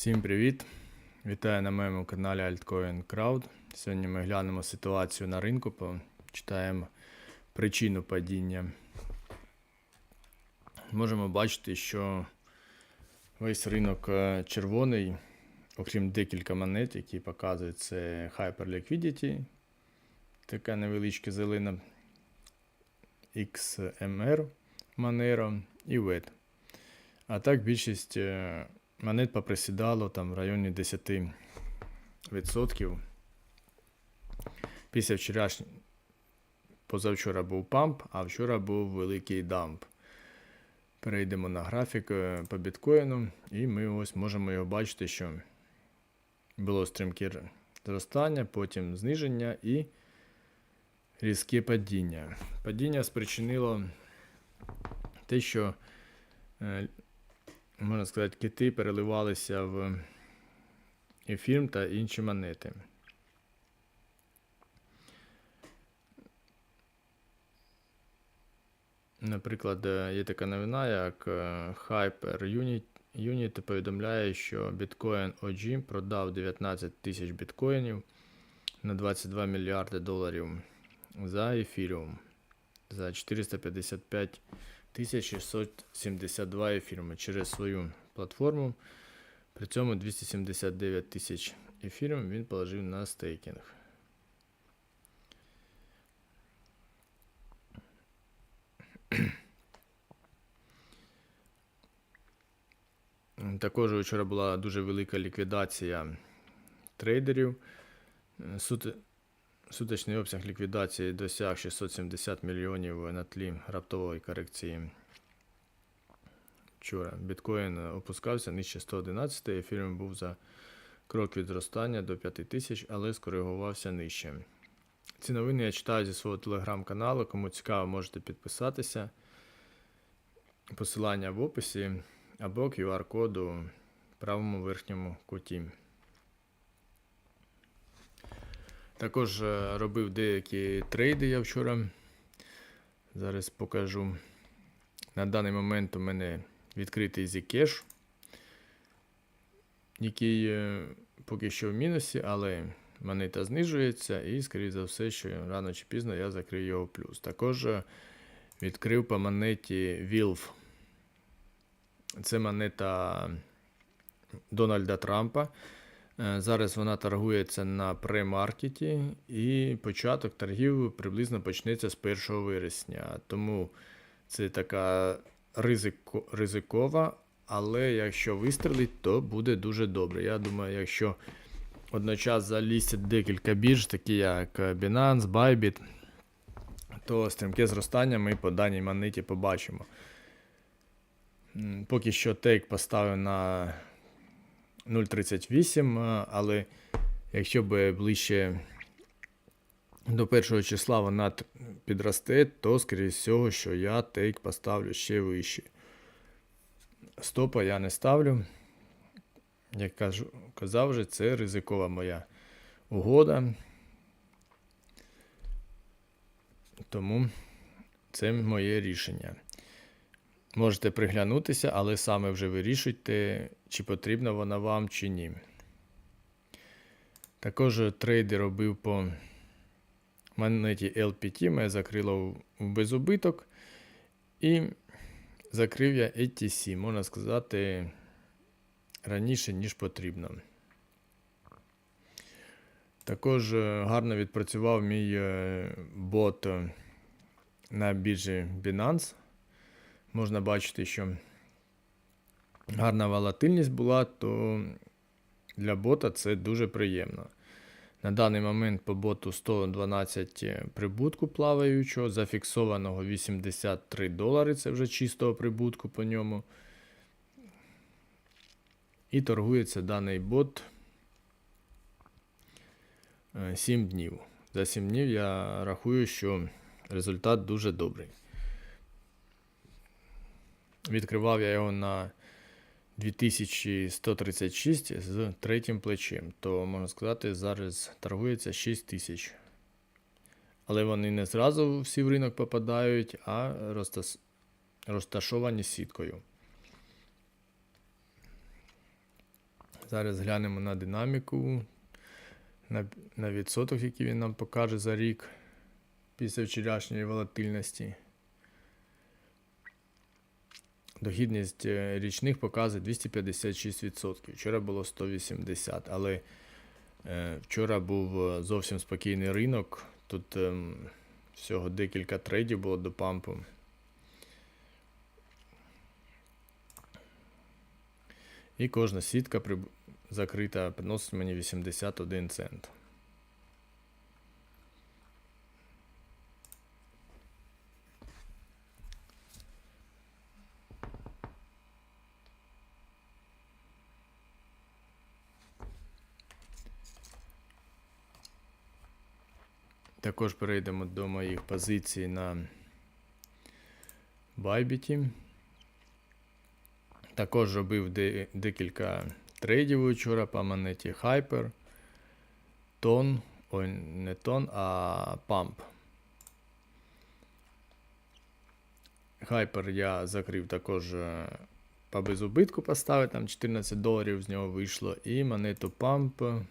Всім привіт! Вітаю на моєму каналі Altcoin Crowd. Сьогодні ми глянемо ситуацію на ринку, почитаємо причину падіння. Можемо бачити, що весь ринок е, червоний, окрім декілька монет, які показують це Hyper Liquidity, така невеличка зелена XMR Monero і WET. А так більшість е, монет поприсідало там в районі 10%. Після вчорашнього позавчора був памп, а вчора був великий дамп. Перейдемо на графік е, по біткоїну, і ми ось можемо його бачити, що було стрімке зростання, потім зниження і різке падіння. Падіння спричинило те, що е, можна сказати, кити переливалися в ефір та інші монети. Наприклад, е, є така новина, як е, Hyper Unit, повідомляє, що біткоін OG продав 19 тисяч біткоїнів на 22 мільярди доларів за ефіріум за 455 1672 ефірами через свою платформу. При цьому 279 тисяч ефірів він положив на стейкінг. Також вчора була дуже велика ліквідація трейдерів. Сут... Суточний обсяг ліквідації досяг 670 мільйонів на тлі раптової корекції. Вчора біткоін опускався нижче 111, ефіром був за крок від зростання до 5000, але скоригувався нижче. Ці новини я читаю зі свого телеграм-каналу. Кому цікаво, можете підписатися. Посилання в описі або QR-коду в правому верхньому куті. Також е, робив деякі трейди я вчора. Зараз покажу. На даний момент у мене відкритий Zcash, який е, поки що в мінусі, але монета знижується, і, скоріше за все, що рано чи пізно я закрию його плюс. Також е, відкрив по монеті Wilf. Це монета Дональда Трампа. Е, Зараз вона торгується на премаркеті, і початок торгів приблизно почнеться з 1 вересня. Тому це така ризико, ризикова, але якщо вистрелить, то буде дуже добре. Я думаю, якщо одночасно залізтять декілька бірж, такі як Binance, Bybit, то стрімке зростання ми по даній монеті побачимо. Поки що тейк поставив на 0,38, е, але якщо б ближче до першого числа вона підросте, то, скоріше всього, що я тейк поставлю ще вище. Стопа я не ставлю. Як кажу, казав вже, це ризикова моя угода. Тому це моє рішення. Можете приглянутися, але саме вже вирішуйте, чи потрібна вона вам, чи ні. Також трейди робив по монеті LPT, мене закрило в безубиток. І закрив я ETC, можна сказати, раніше, ніж потрібно. Також е, гарно відпрацював мій е, бот на біржі Binance. Можна бачити, що гарна волатильність була, то для бота це дуже приємно. На даний момент по боту 112 прибутку плаваючого, зафіксованого 83 долари, це вже чистого прибутку по ньому. І торгується даний бот е, 7 днів. За 7 днів я рахую, що результат дуже добрий. Відкривав я його на 2136 з третім плечем, то можна сказати, зараз торгується 6000. Але вони не зразу всі в ринок попадають, а розташовані сіткою. Зараз глянемо на динаміку, на, на відсоток, який він нам покаже за рік після вчорашньої волатильності. Дохідність е, річних показує 256%. Вчора було 180%, але е, вчора був е, зовсім спокійний ринок. Тут ем, всього декілька трейдів було до пампу. І кожна сітка закрита приносить мені 81 цент. Також перейдемо до моїх позицій на Bybit. Також робив декілька трейдів вчора по монеті Hyper, Тон, ой, не Тон, а Pump. Hyper я закрив також е, по безубитку поставив, там 14 доларів з нього вийшло. І монету Pump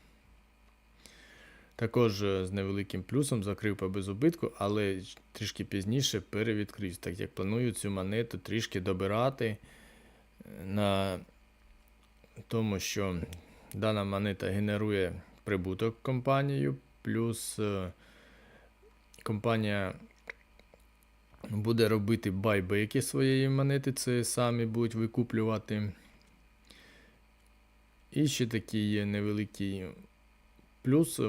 також е, з невеликим плюсом закрив по безубитку, але трішки пізніше перевідкрив, так як планую цю монету трішки добирати е, на тому, що дана монета генерує прибуток компанію, плюс е, компанія буде робити байбеки своєї монети, це самі будуть викуплювати. І ще такий є невеликий плюс,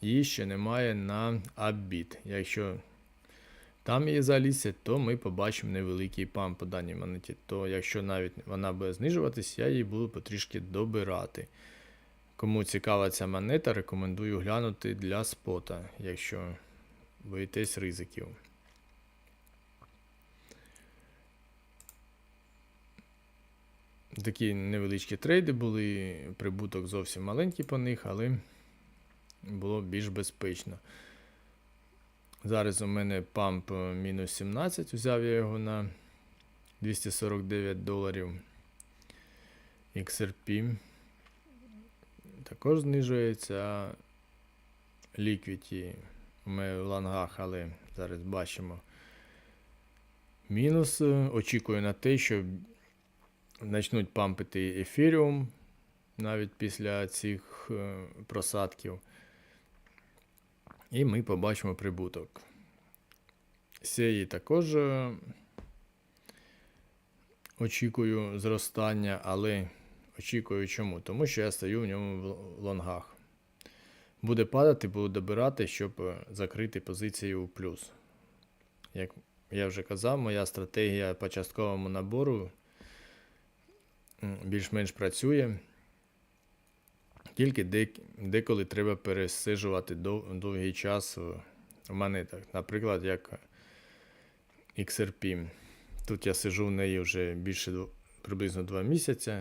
її ще немає на Upbit. Якщо там її залізти, то ми побачимо невеликий памп по даній монеті. То якщо навіть вона буде знижуватись, я її буду потрішки добирати. Кому цікава ця монета, рекомендую глянути для спота, якщо боїтесь ризиків. Такі невеличкі трейди були, прибуток зовсім маленький по них, але було більш безпечно. Зараз у мене памп е, мінус 17, взяв я його на 249 доларів. XRP також знижується. Liquidity у в лангах, але зараз бачимо. Мінус. Очікую на те, що почнуть пампити ефіріум навіть після цих е, просадків. І ми побачимо прибуток. Сеї також е, очікую зростання, але очікую чому? Тому що я стою в ньому в лонгах. Буде падати, буду добирати, щоб е, закрити позицію у плюс. Як я вже казав, моя стратегія по частковому набору більш-менш працює. Тільки дек- деколи треба пересиджувати дов- довгий час в монетах. Наприклад, як XRP. Тут я сижу в неї вже більше приблизно 2 місяці.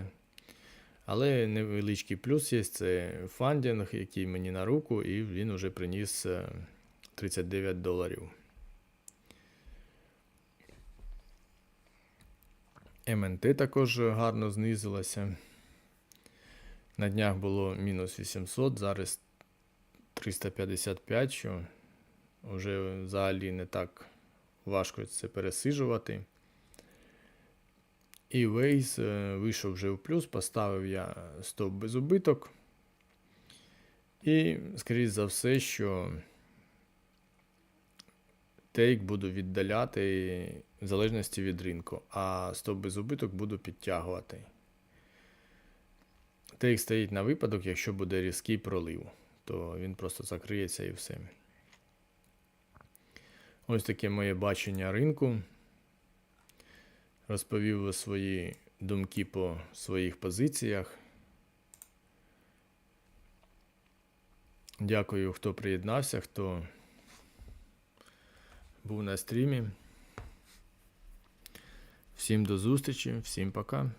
Але невеличкий плюс є це фандінг, який мені на руку, і він вже приніс е, 39 доларів. МНТ також гарно знизилася. На днях було мінус 800, зараз 355, що вже взагалі не так важко це пересиджувати. І е, вийшов вже в плюс, поставив я стоп без убиток. І, скоріш за все, що тейк буду віддаляти в залежності від ринку, а стоп без убиток буду підтягувати. Тейк стоїть на випадок, якщо буде різкий пролив, то він просто закриється і все. Ось таке моє бачення ринку. Розповів свої думки по своїх позиціях. Дякую, хто приєднався, хто був на стрімі. Всім до зустрічі, всім пока.